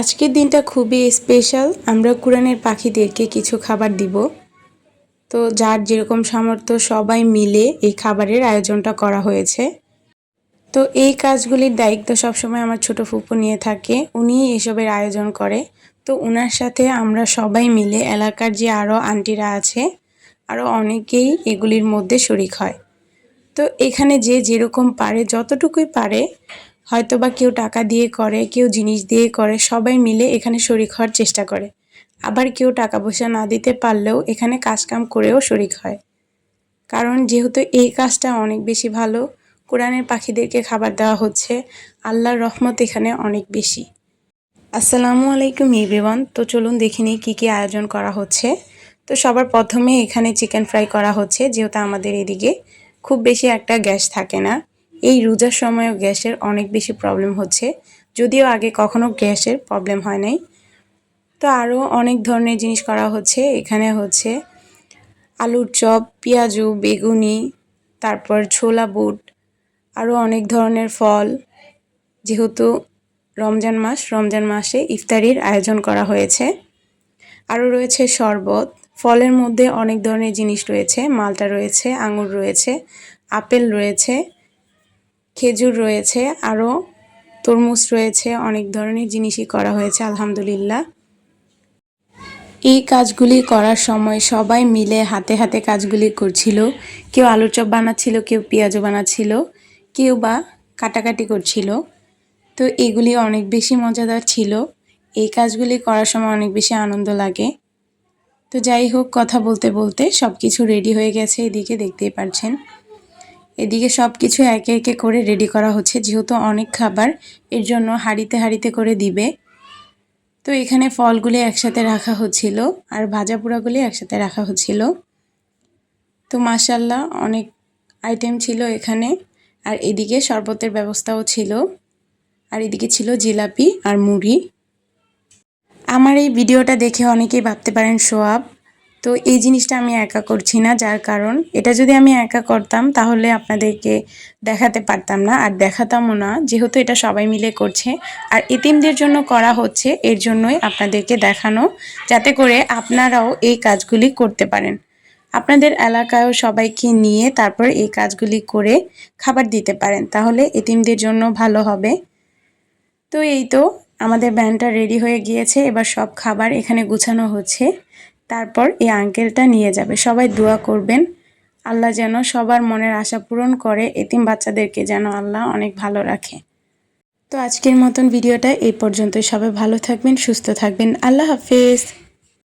আজকের দিনটা খুবই স্পেশাল আমরা কোরআনের পাখিদেরকে কিছু খাবার দিব। তো যার যেরকম সামর্থ্য, সবাই মিলে এই খাবারের আয়োজনটা করা হয়েছে। তো এই কাজগুলির দায়িত্ব সবসময় আমার ছোট ফুপু নিয়ে থাকে। উনি এসবের আয়োজন করে। তো ওনার সাথে আমরা সবাই মিলে, এলাকার যে আরও আন্টিরা আছে আরও অনেকেই এগুলির মধ্যে শরিক হয়। তো এখানে যে যেরকম পারে, যতটুকুই পারে হয়তো বা কেউ টাকা দিয়ে করে, কেউ জিনিস দিয়ে করে, সবাই মিলে এখানে শরিক হওয়ার চেষ্টা করে। আবার কেউ টাকা পয়সা না দিতে পারলেও এখানে কাজকাম করেও শরিক হয়। কারণ যেহেতু এই কাজটা অনেক বেশি ভালো, কোরআনের পাখিদেরকে খাবার দেওয়া হচ্ছে, আল্লাহর রহমত এখানে অনেক বেশি। আসসালামু আলাইকুম এভরিওয়ান, তো চলুন দেখে নিই কী কী আয়োজন করা হচ্ছে। তো সবার প্রথমে এখানে চিকেন ফ্রাই করা হচ্ছে, যেহেতু আমাদের এদিকে খুব বেশি একটা গ্যাস থাকে না। এই রোজার সময়ও গ্যাসের অনেক বেশি প্রবলেম হচ্ছে। যদিও আগে কখনো গ্যাসের প্রবলেম হয় নাই। তো আরও অনেক ধরনের জিনিস করা হচ্ছে। এখানে হচ্ছে আলুর চপ, পেঁয়াজু, বেগুনি, তারপর ছোলা বুট আরও অনেক ধরনের ফল। যেহেতু রমজান মাস, রমজান মাসে ইফতারির আয়োজন করা হয়েছে। আরও রয়েছে শরবত। ফলের মধ্যে অনেক ধরনের জিনিস রয়েছে। মালটা রয়েছে, আঙুর রয়েছে, আপেল রয়েছে। খেজুর রয়েছে আরও তরমুজ রয়েছে, অনেক ধরনের জিনিসই করা হয়েছে, আলহামদুলিল্লাহ। এই কাজগুলি করার সময় সবাই মিলে হাতে হাতে কাজগুলি করছিল। কেউ আলুর চপ বানাচ্ছিল, কেউ পেঁয়াজও বানাচ্ছিল, কেউ বা কাটাকাটি করছিল। তো এগুলি অনেক বেশি মজাদার ছিল। এই কাজগুলি করার সময় অনেক বেশি আনন্দ লাগে। তো যাই হোক, কথা বলতে বলতে সব কিছু রেডি হয়ে গেছে, এদিকে দেখতেই পাচ্ছেন এদিকে সব কিছু একে একে করে রেডি করা হচ্ছে, যেহেতু অনেক খাবার, এর জন্য হাঁড়িতে হাঁড়িতে করে দিবে। তো এখানে ফলগুলি একসাথে রাখা হচ্ছিল, আর ভাজা পোড়াগুলি একসাথে রাখা হচ্ছিল। তো মাসাল্লাহ অনেক আইটেম ছিল এখানে, আর এদিকে শরবতের ব্যবস্থাও ছিল। আর এদিকে ছিল জিলাপি আর মুড়ি। আমার এই ভিডিওটা দেখে অনেকেই ভাবতে পারেন সোয়াব তো এই জিনিসটা আমি একা করছি না, যার কারণ এটা যদি আমি একা করতাম তাহলে আপনাদেরকে দেখাতে পারতাম না, আর দেখাতামও না, যেহেতু এটা সবাই মিলে করছে। আর এতিমদের জন্য করা হচ্ছে, এর জন্যই আপনাদেরকে দেখানো, যাতে করে আপনারাও এই কাজগুলি করতে পারেন। আপনাদের এলাকায়ও সবাইকে নিয়ে তারপর এই কাজগুলি করে খাবার দিতে পারেন, তাহলে এতিমদের জন্য ভালো হবে। তো এই তো, আমাদের ব্যানটা রেডি হয়ে গিয়েছে, এবার সব খাবার এখানে গুছানো হচ্ছে। তারপর এই আঙ্কেলটা নিয়ে যাবে। সবাই দোয়া করবেন। আল্লাহ যেন সবার মনের আশা পূরণ করে, এতিম বাচ্চাদেরকে যেন আল্লাহ অনেক ভালো রাখে। তো আজকের মতন ভিডিওটা এই পর্যন্তই। সবাই ভালো থাকবেন, সুস্থ থাকবেন। আল্লাহ হাফেজ।